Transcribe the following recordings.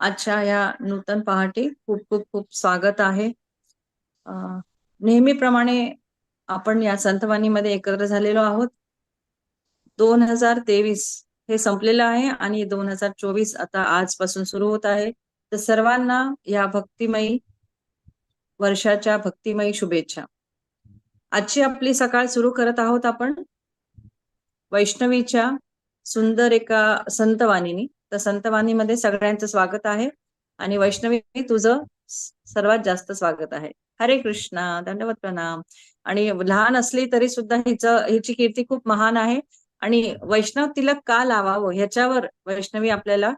आजच्या या नूतन पहाटे खूप खूप खूप स्वागत आहे. नेहमीप्रमाणे आपण या संतवाणीमध्ये एकत्र झालेलो आहोत. दोन हजार तेवीस हे संपलेलं आहे आणि दोन हजार चोवीस आता आजपासून सुरू होत आहे. तर सर्वांना या भक्तिमयी वर्षाच्या भक्तिमयी शुभेच्छा. आजची आपली सकाळ सुरू करत आहोत आपण. वैष्णवीच्या सुंदर एका संतवाणीनी. तर संतवाणीमध्ये सगळ्यांचं स्वागत आहे. आणि वैष्णवी तुझं सर्वात जास्त स्वागत आहे. हरे कृष्णा दंडवत प्रणाम. आणि लहान असली तरी सुद्धा हिचं हिची कीर्ती खूप महान आहे. आणि वैष्णव तिलक का लावावं ह्याच्यावर वैष्णवी आपल्याला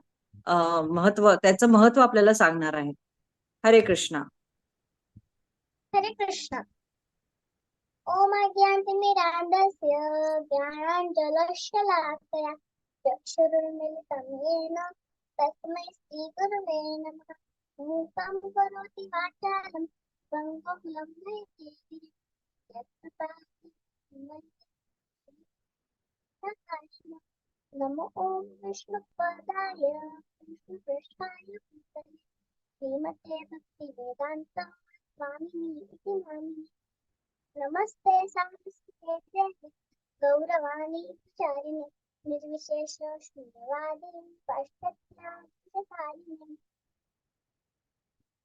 महत्त्व त्याचं महत्त्व आपल्याला सांगणार आहे. हरे कृष्णा. हरे कृष्णा. ओम अज्ञानतिमिरान्धस्य ज्ञानाञ्जलशलाकया चक्षुरुन्मिलितं येन तस्मै श्रीगुरुवे नमः मूकं करोति वाचालं पङ्गुं लम्बयति नमो ॐ विष्णुपदाय विष्णुपृष्ठाय श्रीमते भक्तिवेदान्त स्वामिनि इति नामिनि नमस्ते सारस्वते गौरवाणी विचारिणे निर्विशेष शून्यवादी पाश्चात्याचारिणे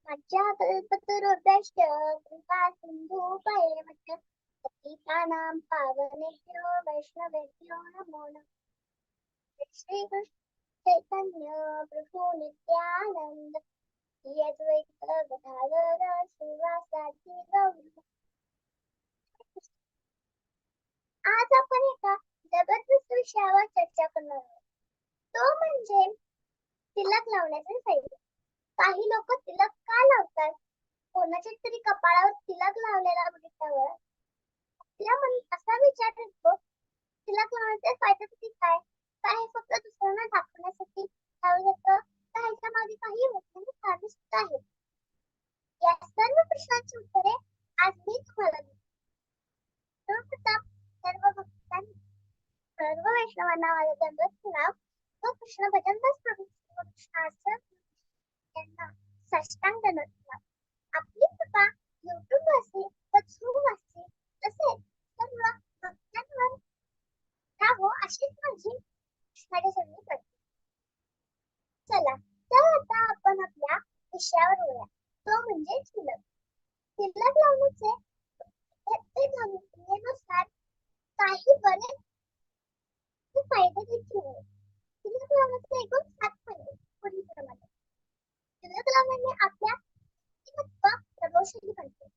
मज्जाकल्पतरुभ्यश्च कृपा सिन्धुपयेव च पतितानां पावनेभ्यो वैष्णवेभ्यो नमो नमः श्रीकृष्ण चैतन्य प्रभु नित्यानन्द यद्वैत गदाधर श्रीवासादि गौर आज आपण एका जबरदस्त विषयावर चर्चा करणार आहोत तो म्हणजे तिलक लावण्याचे फायदे. काही लोक तिलक का लावतात? कोणाच्या तरी कपाळावर तिलक लावलेला बघितल्यावर आपल्या मनात असा विचार येतो तिलक लावण्याचे फायदे किती काय? काय फक्त दुसऱ्यांना दाखवण्यासाठी लावलं जातं का मागे काही वैज्ञानिक कारणे सुद्धा आहेत? या सर्व प्रश्नांची उत्तरे आज मी तुम्हाला देतो सर्व भक्तांनी सर्व वैष्णवांना माझा दंडवत नाव तो कृष्ण भजनदास प्रभू कृष्णाचं साष्टांग दंडवत आपली कृपा युट्यूब वासी व झूम वासी तसेच सर्व भक्तांवर राहो अशीच माझी कृष्णाच्या चरणी करते चला तर आता आपण आपल्या विषयावर बोलूया तो म्हणजे तिलक. तिलक लावण्याचे नियमानुसार काही बरेच फायदे देखील आहेत तिलक एकूण सात फायदे पुढीलप्रमाणे तिलक लावण्याने आपल्या व्यक्तिमत्व प्रभावशाली बनते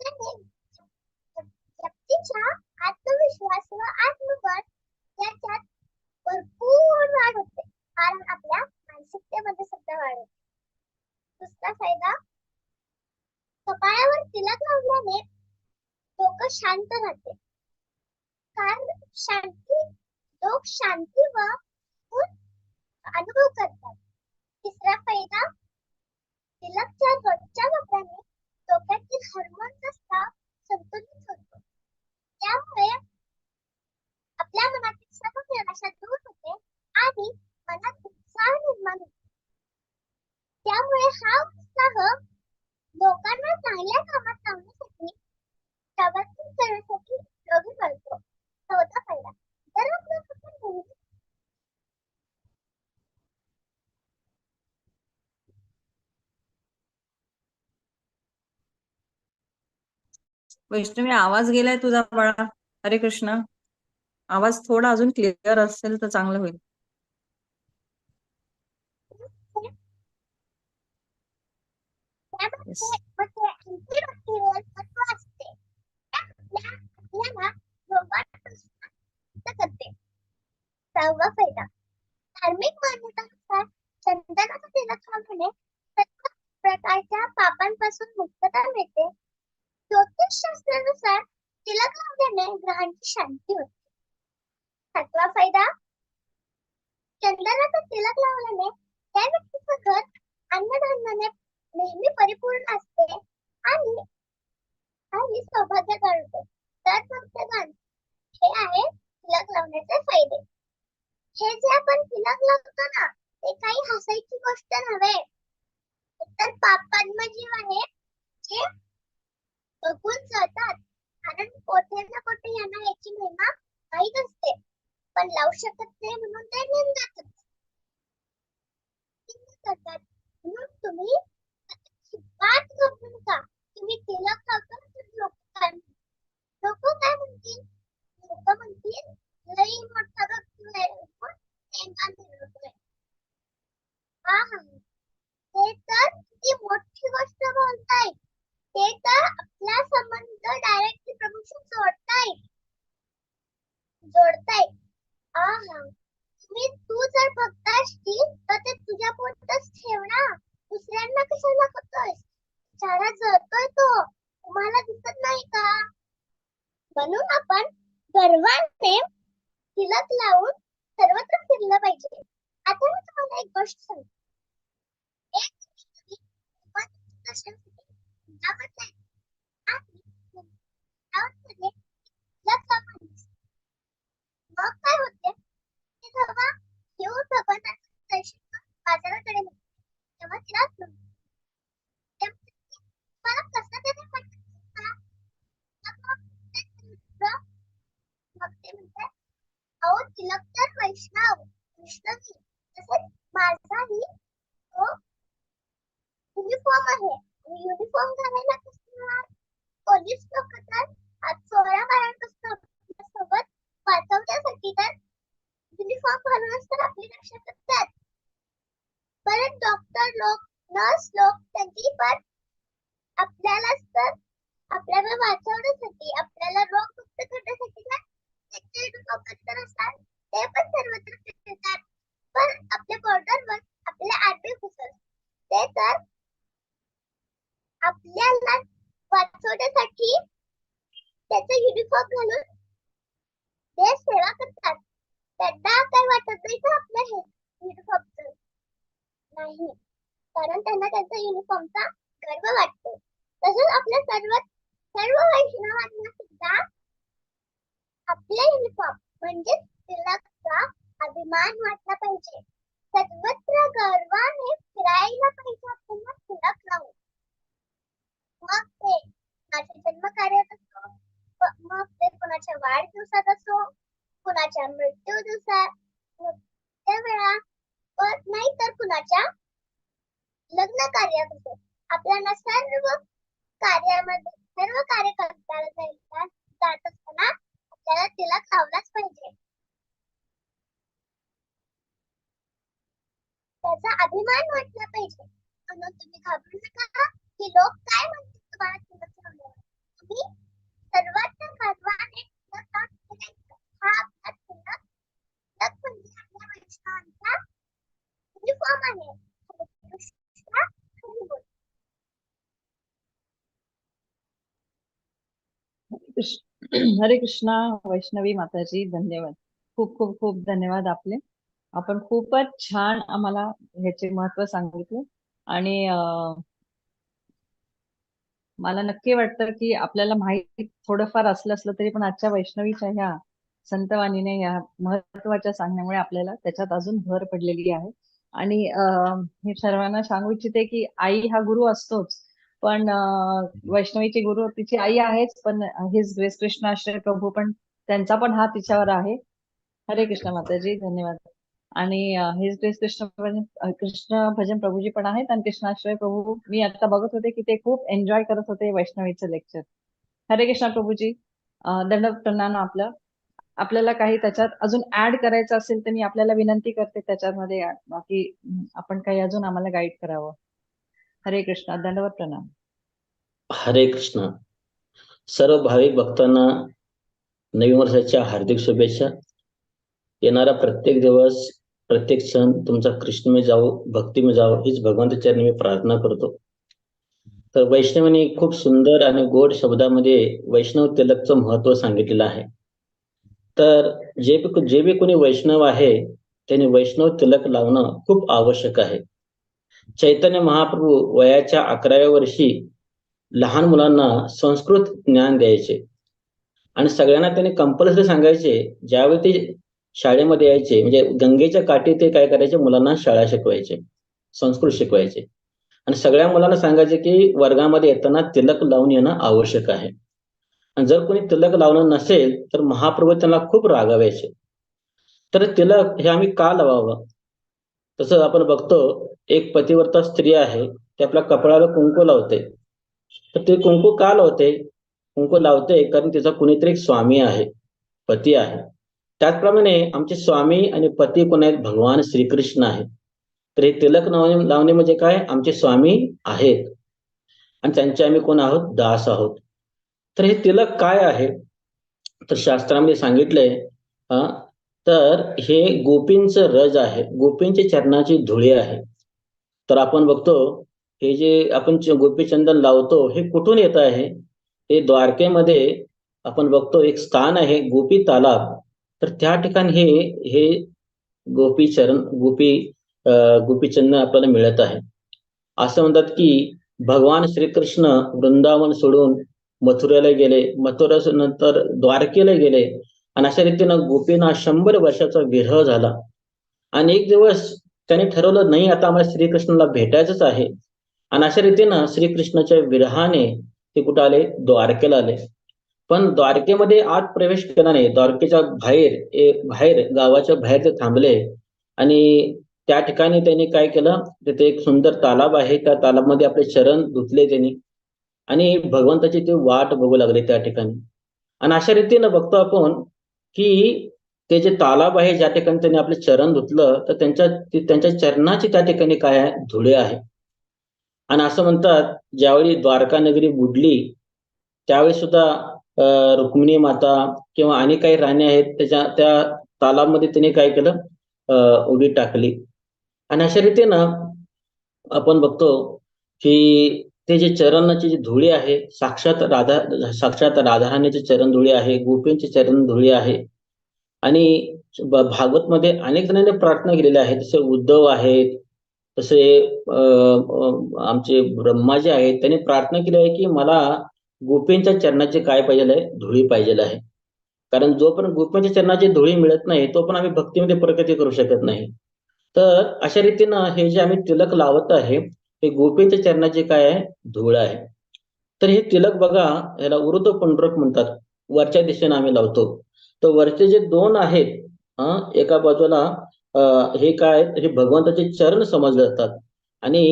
त्याने व्यक्तीच्या आत्मविश्वास व आत्मबळ याच्यात भरपूर वाढ होते कारण आपल्या मानसिकतेमध्ये सुद्धा वाढ होते दुसरा फायदा कपाळावर तिलक लावल्याने डोकं शांत राहते कारण शांती लोक शांती व अनुभव करतात तिसरा फायदा तिलकच्या रोजच्या वापराने डोक्यातील हार्मोनचा स्त्राव संतुलित होतो त्यामुळे आपल्या मनातील सर्व निराशा दूर होते आणि मनात उत्साह निर्माण होतो त्यामुळे हा उत्साह लोकांना चांगल्या कामात लावण्यासाठी प्रवर्तन करण्यासाठी उपयोगी पडतो. चौथा फायदा जर आपण वैष्णवी आवाज गेलाय तुझा बाळा. हरे कृष्ण. आवाज थोडा अजून क्लिअर असेल तर चांगलं होईल. Yes. सहावा फायदा धार्मिक मान्यतानुसार चंदनाचा तिलक लावल्याने सर्व प्रकारच्या पापांपासून मुक्तता मिळते ज्योतिष शास्त्रानुसार तिलक लावल्याने ग्रहांची शांती होते सातवा फायदा चंदनाचा तिलक लावल्याने त्या व्यक्तीचं घर अन्नधान्याने नेहमी परिपूर्ण असते आणि आणि सौभाग्य करते तर भक्तगण हे आहे तिलक लावण्याचे फायदे. हे जे आपण तिलक लावतो ना ते काही हसायची गोष्ट नव्हे. तर पापात्मजीव आहे जे बघून जातात कारण कोठे ना कोठे यांना याची महिमा माहीत असते. पण लावू शकत नाही म्हणून ते निंदत करतात. म्हणून तुम्ही अजिबात नका तुम्ही लोक काय लोक काय म्हणतील? लोक म्हणतील लई मोठा आहे पण नेमका हा हा. ते तर किती मोठी गोष्ट बोलताय. ते तर आपला संबंध डायरेक्टली प्रभूशी जोडताय. जोडताय. हा हा. तुम्ही तू जर भक्त असतील तर ते तुझ्या पोटातच ठेव ना दुसऱ्यांना कशाला करतोय चारा जळतोय तो. तुम्हाला दिसत नाही का? म्हणून आपण गर्वाने तिलक लावून सर्वत्र फिरलं पाहिजे. आता मी तुम्हाला एक गोष्ट सांगते. एक मग काय होते? बाजाराकडे तेव्हा तिला Understand? दिवसात असो कुणाच्या मृत्यू दिवसात मृत्यू वेळा व नाही तर कुणाच्या लग्न कार्यात असो आपल्याला सर्व कार्यामध्ये सर्व कार्य करता जाईल जात असताना आपल्याला तिला खावलाच पाहिजे. त्याचा अभिमान वाटला पाहिजे. म्हणून तुम्ही घाबरू नका की लोक काय म्हणतील तुम्हाला तिलक लावल्यावर तुम्ही सर्वात गर्वाने तिलक लावून फिरायचं. हा आपला तिलक तिलक म्हणजे आपल्या वैष्णवांचा युनिफॉर्म आहे हरे हरे कृष्णा वैष्णवी माताजी धन्यवाद. खूप खूप खूप धन्यवाद आपले. आपण खूपच छान आम्हाला ह्याचे महत्त्व सांगितले. आणि मला नक्की वाटतं की आपल्याला माहिती थोडंफार असलं असलं तरी पण आजच्या वैष्णवीच्या ह्या संतवाणीने या महत्त्वाच्या सांगण्यामुळे आपल्याला त्याच्यात अजून भर पडलेली आहे. आणि हे सर्वांना सांगू इच्छिते की आई हा गुरु असतोच. पण वैष्णवीची गुरु तिची आई आहेच पण हिज ग्रेस कृष्णाश्रय प्रभू पण त्यांचा पण हात तिच्यावर आहे. हरे कृष्ण माताजी धन्यवाद. आणि हिज ग्रेस कृष्ण कृष्ण भजन प्रभूजी पण आहेत आणि कृष्णाश्रय प्रभू मी आता बघत होते की ते खूप एन्जॉय करत होते वैष्णवीचं लेक्चर हरे कृष्ण प्रभूजी. दंडवत प्रणाम आपलं. आपल्याला काही त्याच्यात अजून ऍड करायचं असेल तर मी आपल्याला विनंती करते त्याच्यामध्ये बाकी आपण काही अजून आम्हाला गाईड करावं. हरे कृष्ण दंडवत प्रणाम. हरे कृष्ण. सर्व भाविक भक्तांना नवीन वर्षाच्या हार्दिक शुभेच्छा. येणारा प्रत्येक दिवस प्रत्येक सण तुमचा कृष्णमय जावो भक्तिमय जावो हीच भगवंत चरणी मी प्रार्थना करतो. तर वैष्णवांनी खूप सुंदर आणि गोड शब्दामध्ये वैष्णव तिलकचं महत्त्व सांगितलेलं आहे. तर जे बी जे बी कोणी वैष्णव आहे त्याने वैष्णव तिलक लावणं खूप आवश्यक आहे. चैतन्य महाप्रभू वयाच्या अकराव्या वर्षी लहान मुलांना संस्कृत ज्ञान द्यायचे. आणि सगळ्यांना त्यांनी कंपल्सरी सांगायचे ज्यावेळी ते शाळेमध्ये यायचे म्हणजे गंगेच्या काठी ते काय करायचे मुलांना शाळा शिकवायचे संस्कृत शिकवायचे. आणि सगळ्या मुलांना सांगायचे की वर्गामध्ये येताना तिलक लावून येणं आवश्यक आहे. आणि जर कोणी तिलक लावणं नसेल तर महाप्रभू त्यांना खूप रागावायचे तर तिलक हे आम्ही का लावावं? तसं आपण बघतो एक पतिवर्ता स्त्री आहे ती आपल्या कपड्याला कुंकू लावते. तर ते कुंकू का लावते? कुंकू लावते कारण तिचा कुणीतरी एक स्वामी आहे पती आहे. त्याचप्रमाणे आमचे स्वामी आणि पती कोण आहेत? भगवान श्रीकृष्ण आहे तर हे तिलक लावणे लावणे म्हणजे काय? आमचे स्वामी आहेत. आणि त्यांचे आम्ही कोण आहोत? दास आहोत. तर हे तिलक काय आहे? तर शास्त्रामध्ये सांगितलंय तर हे गोपींचं रज आहे. गोपींच्या चरणाची धुळे आहे. तर आपण बघतो हे जे आपण गोपीचंदन लावतो हे कुठून येत आहे? हे द्वारकेमध्ये आपण बघतो एक स्थान आहे गोपी तालाब. तर त्या ठिकाणी हे हे गोपी चरण गोपी गोपीचंदन आपल्याला मिळत आहे. असं म्हणतात की भगवान श्रीकृष्ण वृंदावन सोडून मथुरेला गेले मथुरा नंतर द्वारकेला गेले. आणि अशा रीतीनं गोपींना शंभर वर्षाचा विरह झाला. आणि एक दिवस त्याने ठरवलं नाही आता आम्हाला श्रीकृष्णाला भेटायचंच आहे. आणि अशा रीतीनं श्रीकृष्णाच्या विरहाने ते कुठं आले? द्वारकेला आले. पण द्वारकेमध्ये आत प्रवेश केला नाही. द्वारकेच्या बाहेर बाहेर गावाच्या बाहेर ते थांबले. आणि त्या ठिकाणी त्यांनी काय केलं? तिथे एक सुंदर तालाब आहे. त्या तालाबमध्ये आपले चरण धुतले त्यांनी. आणि भगवंताची ते वाट बघू लागले त्या ठिकाणी. आणि अशा रीतीनं बघतो आपण की ते जे तालाब आहे ज्या ठिकाणी त्यांनी आपले चरण धुतलं तर त्यांच्या त्यांच्या चरणाची त्या ठिकाणी काय आहे? धुळे आहे. आणि असं म्हणतात ज्यावेळी द्वारका नगरी बुडली त्यावेळी सुद्धा रुक्मिणी माता किंवा आणि काही राणी आहेत त्याच्या त्या तालाबमध्ये त्यांनी काय केलं? उडी टाकली. आणि अशा रीतीनं आपण बघतो की ते जे चरणाची जी धुळी आहे साक्षात राधा साक्षात राधाराणीचे चरण धुळी आहे गोपींचे चरण धुळी आहे. आणि भागवत भागवतमध्ये अनेक जणांनी प्रार्थना केलेल्या आहेत जसे उद्धव आहेत तसे आमचे ब्रह्माजी आहेत. त्यांनी प्रार्थना केली आहे की मला गोपींच्या चरणाची काय पाहिजे आहे? धुळी पाहिजे आहे. कारण जोपर्यंत गोपींच्या चरणाची धुळी मिळत नाही तो पण आम्ही भक्तीमध्ये प्रगती करू शकत नाही. तर अशा रीतीनं हे जे आम्ही तिलक लावत आहे हे गोपींच्या चरणाचे काय आहे? धूळ आहे. तर हे तिलक बघा याला उरुद पंडरक म्हणतात. वरच्या दिशेने आम्ही लावतो. तर वरचे जे दोन आहेत हा एका बाजूला हे काय हे भगवंताचे चरण समजले जातात. आणि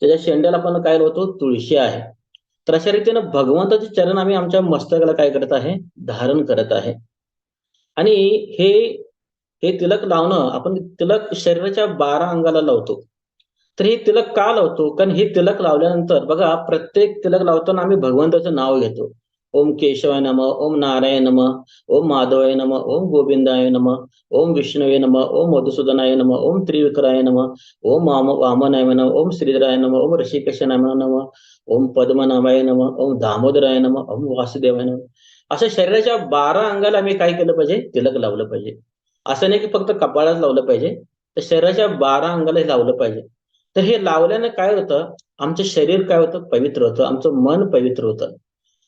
त्याच्या शेंड्याला आपण काय लावतो? तुळशी आहे. तर अशा रीतीनं भगवंताचे चरण आम्ही आमच्या मस्तकाला काय करत आहे? धारण करत आहे. आणि हे हे तिलक लावणं आपण तिलक शरीराच्या बारा अंगाला लावतो. तर हे तिलक का लावतो कारण हे तिलक लावल्यानंतर बघा प्रत्येक तिलक लावताना आम्ही भगवंताचं नाव घेतो ओम केशवाय नम ओम नारायण नम ओम माधवाय नम ओम गोविंदाय नम ओम विष्णवे नम ओम मधुसूदनाय नम ओम त्रिविक्राय नम ओम वाम वामनाय नम ओम श्रीधराय नम ओम ऋषिकेशाय नम ओम पद्मनाभाय नम ओम दामोदराय नम ओम वासुदेवाय नम असं शरीराच्या बारा अंगाला आम्ही काय केलं पाहिजे तिलक लावलं पाहिजे असं नाही की फक्त कपाळात लावलं पाहिजे तर शरीराच्या बारा अंगाला लावलं पाहिजे तर हे लावल्यानं काय होतं? आमचं शरीर काय होतं? पवित्र होतं. आमचं मन पवित्र होतं.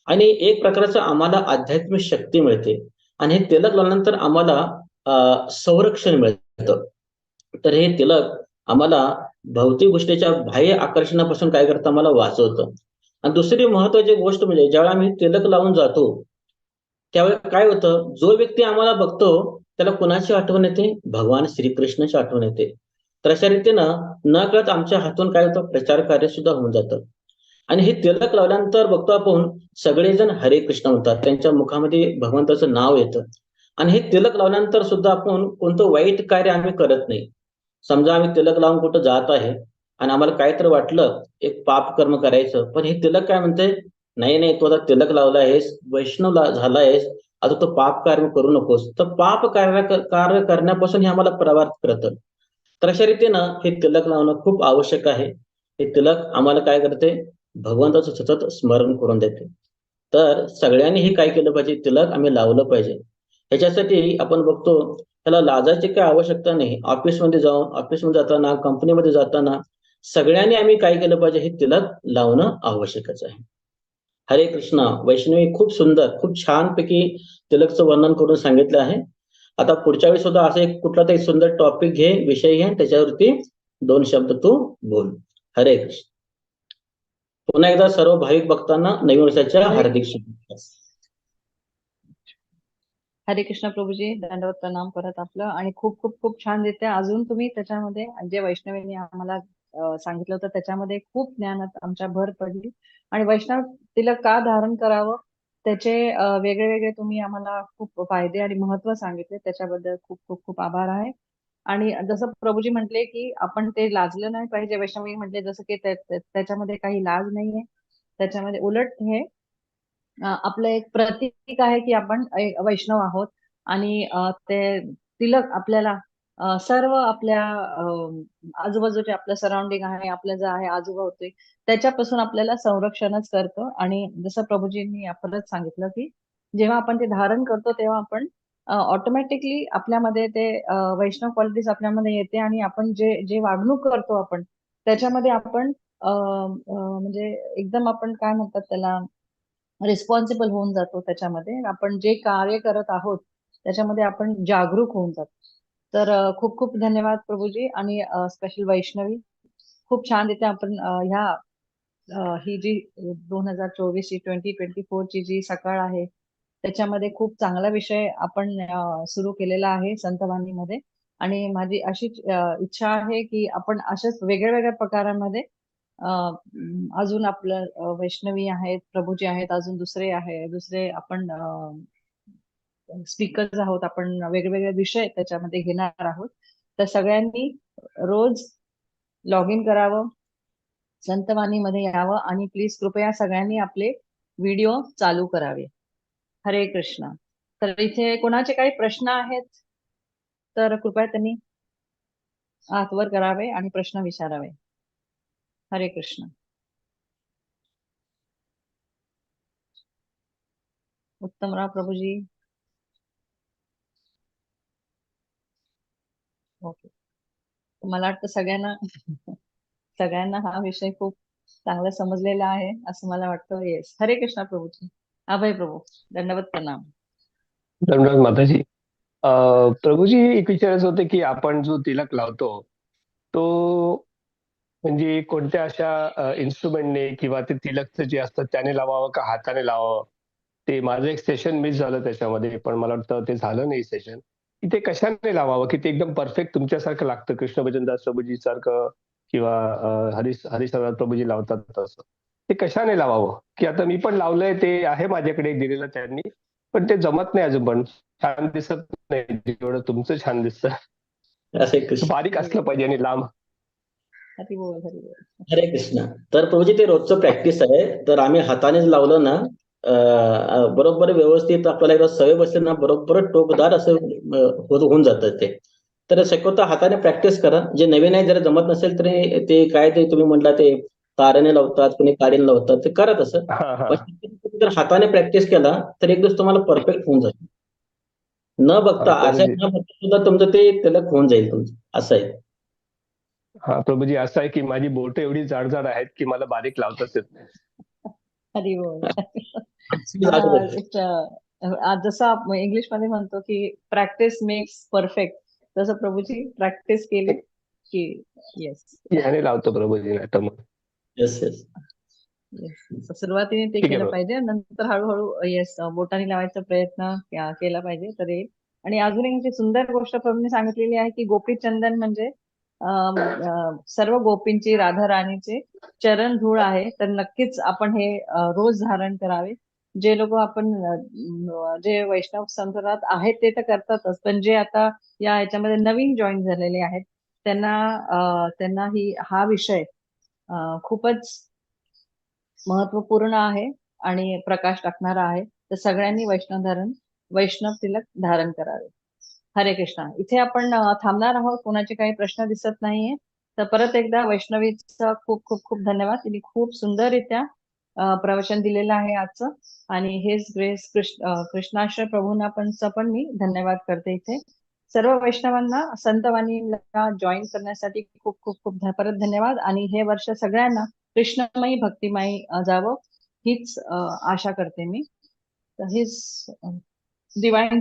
आणि एक प्रकारचं आम्हाला आध्यात्मिक शक्ती मिळते. आणि हे तिलक लावल्यानंतर आम्हाला संरक्षण मिळतं. तर हे तिलक आम्हाला भौतिक गोष्टीच्या बाह्य आकर्षणापासून काय करतं? आम्हाला वाचवतं. आणि दुसरी महत्वाची गोष्ट म्हणजे ज्यावेळेला आम्ही तिलक लावून जातो त्यावेळी काय होतं? जो व्यक्ती आम्हाला बघतो त्याला कुणाची आठवण येते? भगवान श्रीकृष्णाची आठवण येते. तर अशा रीतीनं न कळत आमच्या हातून काय होतं? प्रचार कार्य सुद्धा होऊन जातं. आणि हे तिलक लावल्यानंतर बघतो आपण सगळेजण हरे कृष्ण म्हणतात. त्यांच्या मुखामध्ये भगवंताचं नाव येतं. आणि हे तिलक लावल्यानंतर सुद्धा आपण कोणतं वाईट कार्य आम्ही करत नाही. समजा आम्ही तिलक लावून कुठं जात आहे आणि आम्हाला काय तर वाटलं एक पाप कर्म करायचं पण हे तिलक काय म्हणते नाही नाही तू आता तिलक लावला आहेस वैष्णव झाला आहेस आता तो पाप कार्य करू नकोस. तर पाप कार्य कार्य करण्यापासून हे आम्हाला प्रवार्थ करतं. तर अशा रीतीनं हे तिलक लावणं खूप आवश्यक आहे. हे तिलक आम्हाला काय करते? भगवंताचं सतत स्मरण करून देते. तर सगळ्यांनी हे काय केलं पाहिजे? तिलक आम्ही लावलं पाहिजे. ह्याच्यासाठी आपण बघतो त्याला लाजाची काय आवश्यकता नाही. ऑफिसमध्ये जाऊन ऑफिसमध्ये जाताना कंपनीमध्ये जाताना सगळ्यांनी आम्ही काय केलं पाहिजे? हे तिलक लावणं आवश्यकच आहे. हरे कृष्णा वैष्णवी खूप सुंदर खूप छानपैकी तिलकचं वर्णन करून सांगितलं आहे. आता पुढच्या वेळी सुद्धा असं एक कुठला तरी सुंदर टॉपिक घे विषय घे त्याच्यावरती दोन शब्द तू बोल. हरे कृष्ण. पुन्हा एकदा सर्व भाविक भक्तांना नवीन वर्षाच्या हार्दिक शुभेच्छा. हरे कृष्ण प्रभूजी दंडवत प्रणाम परत आपलं. आणि खूप खूप खूप छान रित्या अजून तुम्ही त्याच्यामध्ये जे वैष्णवींनी आम्हाला सांगितलं होतं त्याच्यामध्ये खूप ज्ञानात आमच्या भर पडली. आणि वैष्णव तिला का धारण करावं? त्याचे वेगळे वेगळे तुम्ही आम्हाला खूप फायदे आणि महत्त्व सांगितले. त्याच्याबद्दल खूप खूप खूप आभार आहे. आणि जसं प्रभूजी म्हटले की आपण ते लाजलं नाही पाहिजे. वैष्णवी म्हटले जसं की त्याच्यामध्ये काही लाज नाहीये. त्याच्यामध्ये उलट हे आपलं एक प्रतीक आहे की आपण वैष्णव आहोत. आणि ते तिलक आपल्याला सर्व आपल्या आजूबाजूचे आपलं सराउंडिंग आहे आपलं जे आहे आजूबाजूचे त्याच्यापासून आपल्याला संरक्षणच करतं. आणि जसं प्रभूजींनी आपणच सांगितलं की जेव्हा आपण ते धारण करतो तेव्हा आपण ऑटोमॅटिकली आपल्यामध्ये ते वैष्णव क्वालिटीज आपल्यामध्ये येते आणि आपण जे जे वागणूक करतो आपण त्याच्यामध्ये आपण म्हणजे एकदम आपण काय म्हणतात त्याला रिस्पॉन्सिबल होऊन जातो त्याच्यामध्ये. आपण जे कार्य करत आहोत त्याच्यामध्ये आपण जागरूक होऊन जातो. तर खूप खूप धन्यवाद प्रभूजी आणि स्पेशल वैष्णवी. खूप छान रित्या आपण ह्या ही जी दोन हजार चोवीस ची ट्वेंटी ट्वेंटी फोर ची जी सकाळ आहे त्याच्यामध्ये खूप चांगला विषय आपण सुरू केलेला आहे संतवाणीमध्ये. आणि माझी अशी इच्छा आहे की आपण अशाच वेगळ्या वेगळ्या प्रकारांमध्ये अजून आपलं वैष्णवी आहेत प्रभूजी आहेत अजून दुसरे आहे दुसरे आपण स्पीकर्स आहोत आपण वेगवेगळे विषय त्याच्यामध्ये घेणार आहोत. तर सगळ्यांनी रोज लॉग इन करावं संतवाणीमध्ये यावं आणि प्लीज कृपया सगळ्यांनी आपले व्हिडिओ चालू करावे. हरे कृष्ण. तर इथे कोणाचे काही प्रश्न आहेत? तर कृपया त्यांनी हातवर करावे आणि प्रश्न विचारावे. हरे कृष्ण. उत्तमराव प्रभूजी. मला वाटतं सगळ्यांना सगळ्यांना हा विषय खूप चांगला समजलेला आहे असं मला वाटतं. येस हरे कृष्णा प्रभूजी. अभय प्रभू. दंडवत प्रणाम. दंडवत माताजी. प्रभूजी एक विचारायचं होतं की आपण जो तिलक लावतो तो म्हणजे कोणत्या अशा इन्स्ट्रुमेंटने किंवा ते तिलकचं जे असतं त्याने लावावं का हाताने लावावं? ते माझं एक सेशन मिस झालं त्याच्यामध्ये पण मला वाटतं ते झालं नाही सेशन की ते कशाने लावावं? की ते एकदम परफेक्ट तुमच्यासारखं लागतं. कृष्ण भजनदास प्रभूजी सारखं किंवा हरीश हरीशनाथ प्रभूजी लावतात तसं. ते कशाने लावावं? की आता मी पण लावलंय ते आहे माझ्याकडे दिलेलं त्यांनी पण ते जमत नाही अजून पण छान दिसत नाही. जेवढं तुमचं छान दिसतं. बारीक असलं पाहिजे आणि लांब. हरी बोल हरी बोल. हरे कृष्ण. तर प्रभूजी ते रोजचं प्रॅक्टिस आहे. तर आम्ही हातानेच लावलं ना बरोबर व्यवस्थित आपल्याला एकदा सवय बसली ना बरोबर टोकदार असं होऊन जातं ते. तर शक्यतो हाताने प्रॅक्टिस करा. जे नवीन आहे जर जमत नसेल तरी ते काय ते तुम्ही म्हटला ते ताराने लावतात कोणी काडीने लावतात ते करा तसं. पण तुम्ही जर हाताने प्रॅक्टिस केला तर एक दिवस तुम्हाला परफेक्ट होऊन जाईल. न बघता असं न बघता सुद्धा तुमचं ते तिलक होऊन जाईल तुमचं. असं आहे. हा प्रभूजी असं आहे की माझी बोट एवढी जाड जाड आहेत की मला बारीक लावताच येत नाही. हा, जसं इंग्लिशमध्ये म्हणतो की प्रॅक्टिस मेक्स परफेक्ट. तसं प्रभूजी प्रॅक्टिस केली की येस. याने लावतो प्रभूजी मग. सुरुवातीने ते केलं. पाहिजे. नंतर हळूहळू येस बोटाने लावायचा प्रयत्न केला पाहिजे तर. हे आणि अजून एक जी सुंदर गोष्ट प्रभूंनी सांगितलेली आहे की गोपीचंदन म्हणजे अं, अं, सर्व गोपींची राधा राणीचे चरण धूळ आहे. तर नक्कीच आपण हे रोज धारण करावे. जे लोक आपण जे वैष्णव संप्रदायात आहेत ते तर करतातच. पण जे आता या ह्याच्यामध्ये नवीन जॉईन झालेले आहेत त्यांना त्यांना ही हा विषय खूपच महत्त्वपूर्ण आहे आणि प्रकाश टाकणारा आहे. तर सगळ्यांनी वैष्णव धारण वैष्णव तिलक धारण करावे. हरे कृष्णा. इथे आपण थांबणार आहोत. कोणाचे काही प्रश्न दिसत नाहीये. तर परत एकदा वैष्णवीचा खूप खूप खूप धन्यवाद. तिने खूप सुंदररित्या प्रवचन दिलेलं आहे आजचं. आणि हेच ग्रेस कृष्ण कृष्णाश्रय प्रभूंना पण पण मी धन्यवाद करते इथे. सर्व वैष्णवांना संतवाणीला जॉईन करण्यासाठी खूप खूप खूप परत धन्यवाद. आणि हे वर्ष सगळ्यांना कृष्णमयी भक्तिमयी जावं हीच आशा करते मी. तर हीच अं, Divine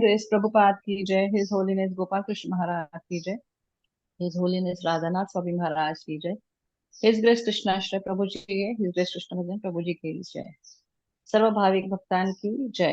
की जय ki holiness Gopal Krishna Maharaj Krishna Maharaj ki jai, His Holiness Radhanath Swami Maharaj his grace Krishnashraya प्रभुजी के हिज ग्रेस कृष्ण भजन प्रभुजी के जय सर्व भाविक भक्तान की जय